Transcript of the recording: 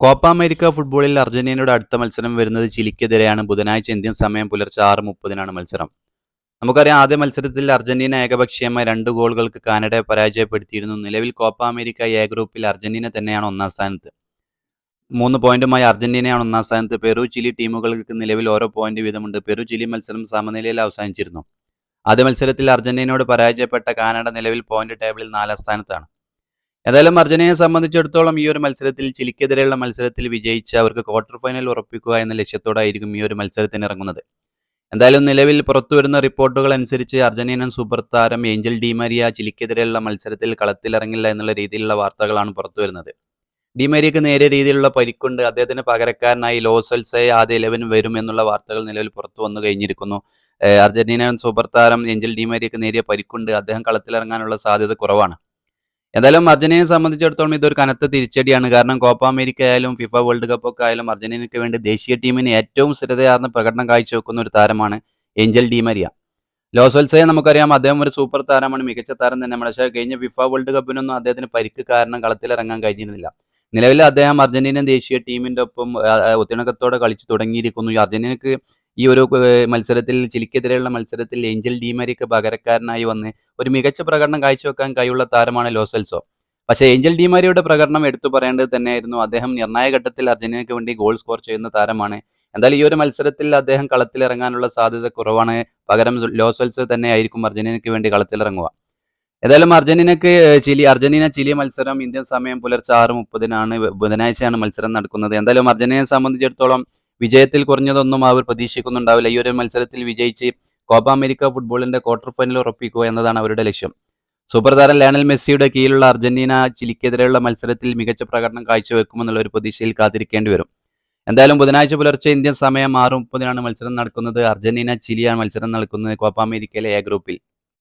Copa America ഫുട്ബോളിൽ അർജന്റീനയുടെ അടുത്ത മത്സരം വരുന്നത് ചിലിക്കെതിരെയാണ്. ബുധനാഴ്ച ഇന്ത്യൻ സമയം പുലർച്ചെ ആറ് മുപ്പതിനാണ് മത്സരം. നമുക്കറിയാം ആദ്യ മത്സരത്തിൽ അർജന്റീന ഏകപക്ഷീയമായ രണ്ട് ഗോളുകൾക്ക് കാനഡയെ പരാജയപ്പെടുത്തിയിരുന്നു. നിലവിൽ കോപ്പ അമേരിക്ക എ ഗ്രൂപ്പിൽ അർജന്റീന തന്നെയാണ് ഒന്നാം സ്ഥാനത്ത്. മൂന്ന് പോയിന്റുമായി അർജന്റീനയാണ് ഒന്നാം സ്ഥാനത്ത്. പെറു ചിലി ടീമുകൾക്ക് നിലവിൽ ഓരോ പോയിന്റ് വീതമുണ്ട്. പെറു ചിലി മത്സരം സമനിലയിൽ അവസാനിച്ചിരുന്നു. ആദ്യ മത്സരത്തിൽ അർജന്റീനയോട് പരാജയപ്പെട്ട കാനഡ നിലവിൽ പോയിന്റ് ടേബിളിൽ നാലാം സ്ഥാനത്താണ്. ഏതായാലും അർജന്റീനയെ സംബന്ധിച്ചിടത്തോളം ഈ ഒരു മത്സരത്തിൽ ചിലിക്കെതിരെയുള്ള മത്സരത്തിൽ വിജയിച്ച് അവർക്ക് ക്വാർട്ടർ ഫൈനൽ ഉറപ്പിക്കുക എന്ന ലക്ഷ്യത്തോടായിരിക്കും ഈ ഒരു മത്സരത്തിന് ഇറങ്ങുന്നത്. എന്തായാലും നിലവിൽ പുറത്തുവരുന്ന റിപ്പോർട്ടുകൾ അനുസരിച്ച് അർജന്റീനൻ സൂപ്പർ താരം ഏഞ്ചൽ ഡിമാരിയ ചിലിക്കെതിരെയുള്ള മത്സരത്തിൽ കളത്തിലിറങ്ങില്ല എന്നുള്ള രീതിയിലുള്ള വാർത്തകളാണ് പുറത്തുവരുന്നത്. ഡിമാരിയക്ക് നേരെ രീതിയിലുള്ള പരിക്കുണ്ട്. അദ്ദേഹത്തിന് പകരക്കാരനായി ലോസൽസെ ആദ്യ ഇലവൻ വരും എന്നുള്ള വാർത്തകൾ നിലവിൽ പുറത്തു വന്നു കഴിഞ്ഞിരിക്കുന്നു. അർജന്റീനൻ സൂപ്പർ താരം ഏഞ്ചൽ ഡിമാരിയക്ക് നേരിയ പരിക്കുണ്ട്. അദ്ദേഹം കളത്തിലിറങ്ങാനുള്ള സാധ്യത കുറവാണ്. എന്തായാലും അർജന്റീനയെ സംബന്ധിച്ചിടത്തോളം ഇതൊരു കനത്ത തിരിച്ചടിയാണ്. കാരണം കോപ്പ അമേരിക്ക ആയാലും ഫിഫ വേൾഡ് കപ്പ് ഒക്കെ ആയാലും അർജന്റീനയ്ക്ക് വേണ്ടി ദേശീയ ടീമിന് ഏറ്റവും സ്ഥിരതയാർന്ന പ്രകടനം കാഴ്ചവെക്കുന്ന ഒരു താരമാണ് ഏഞ്ചൽ ഡിമരിയ ലോസൽസയെ നമുക്കറിയാം അദ്ദേഹം ഒരു സൂപ്പർ താരമാണ്. മികച്ച താരം തന്നെയാണ് പക്ഷേ കഴിഞ്ഞ ഫിഫ വേൾഡ് കപ്പിനൊന്നും അദ്ദേഹത്തിന് പരിക്ക് കാരണം കളത്തിലിറങ്ങാൻ കഴിഞ്ഞിരുന്നില്ല. നിലവിൽ അദ്ദേഹം അർജന്റീനൻ ദേശീയ ടീമിന്റെ ഒപ്പം ഒത്തിണക്കത്തോടെ കളിച്ചു തുടങ്ങിയിരിക്കുന്നു. അർജന്റീനക്ക് ഈ ഒരു മത്സരത്തിൽ ചിലിക്കെതിരെയുള്ള മത്സരത്തിൽ ഏഞ്ചൽ ഡിമാരിക്ക് പകരക്കാരനായി വന്ന് ഒരു മികച്ച പ്രകടനം കാഴ്ചവെക്കാൻ കഴിയുള്ള താരമാണ് ലോസൽസോ പക്ഷേ ഏഞ്ചൽ ഡിമാരിയുടെ പ്രകടനം എടുത്തു പറയേണ്ടത് തന്നെയായിരുന്നു അദ്ദേഹം നിർണായക ഘട്ടത്തിൽ അർജന്റീനയ്ക്ക് വേണ്ടി ഗോൾ സ്കോർ ചെയ്യുന്ന താരമാണ്. എന്തായാലും ഈ ഒരു മത്സരത്തിൽ അദ്ദേഹം കളത്തിലിറങ്ങാനുള്ള സാധ്യത കുറവാണ്. പകരം ലോസൽസ് തന്നെ ആയിരിക്കും അർജന്റീനയ്ക്ക് വേണ്ടി കളത്തിലിറങ്ങുക. ഏതായാലും അർജന്റീനക്ക് ചിലി അർജന്റീന ചിലി മത്സരം ഇന്ത്യൻ സമയം പുലർച്ചെ ആറ് മുപ്പതിനാണ് ബുധനാഴ്ചയാണ് മത്സരം നടക്കുന്നത്. എന്തായാലും അർജന്റീനയെ സംബന്ധിച്ചിടത്തോളം വിജയത്തിൽ കുറഞ്ഞതൊന്നും അവർ പ്രതീക്ഷിക്കുന്നുണ്ടാവില്ല. ഈ ഒരു മത്സരത്തിൽ വിജയിച്ച് കോപ്പ അമേരിക്ക ഫുട്ബോളിന്റെ ക്വാർട്ടർ ഫൈനൽ ഉറപ്പിക്കുക എന്നതാണ് അവരുടെ ലക്ഷ്യം. സൂപ്പർ താരം ലയണൽ മെസ്സിയുടെ കീഴിലുള്ള അർജന്റീന ചിലിക്കെതിരെയുള്ള മത്സരത്തിൽ മികച്ച പ്രകടനം കാഴ്ചവെക്കുമെന്നുള്ള ഒരു പ്രതീക്ഷയിൽ കാത്തിരിക്കേണ്ടി വരും. എന്തായാലും ബുധനാഴ്ച പുലർച്ചെ ഇന്ത്യൻ സമയം ആറ് മുപ്പതിനാണ് മത്സരം നടക്കുന്നത്. അർജന്റീന ചിലിയാണ് മത്സരം നടക്കുന്നത് കോപ്പ അമേരിക്കയിലെ എ ഗ്രൂപ്പിൽ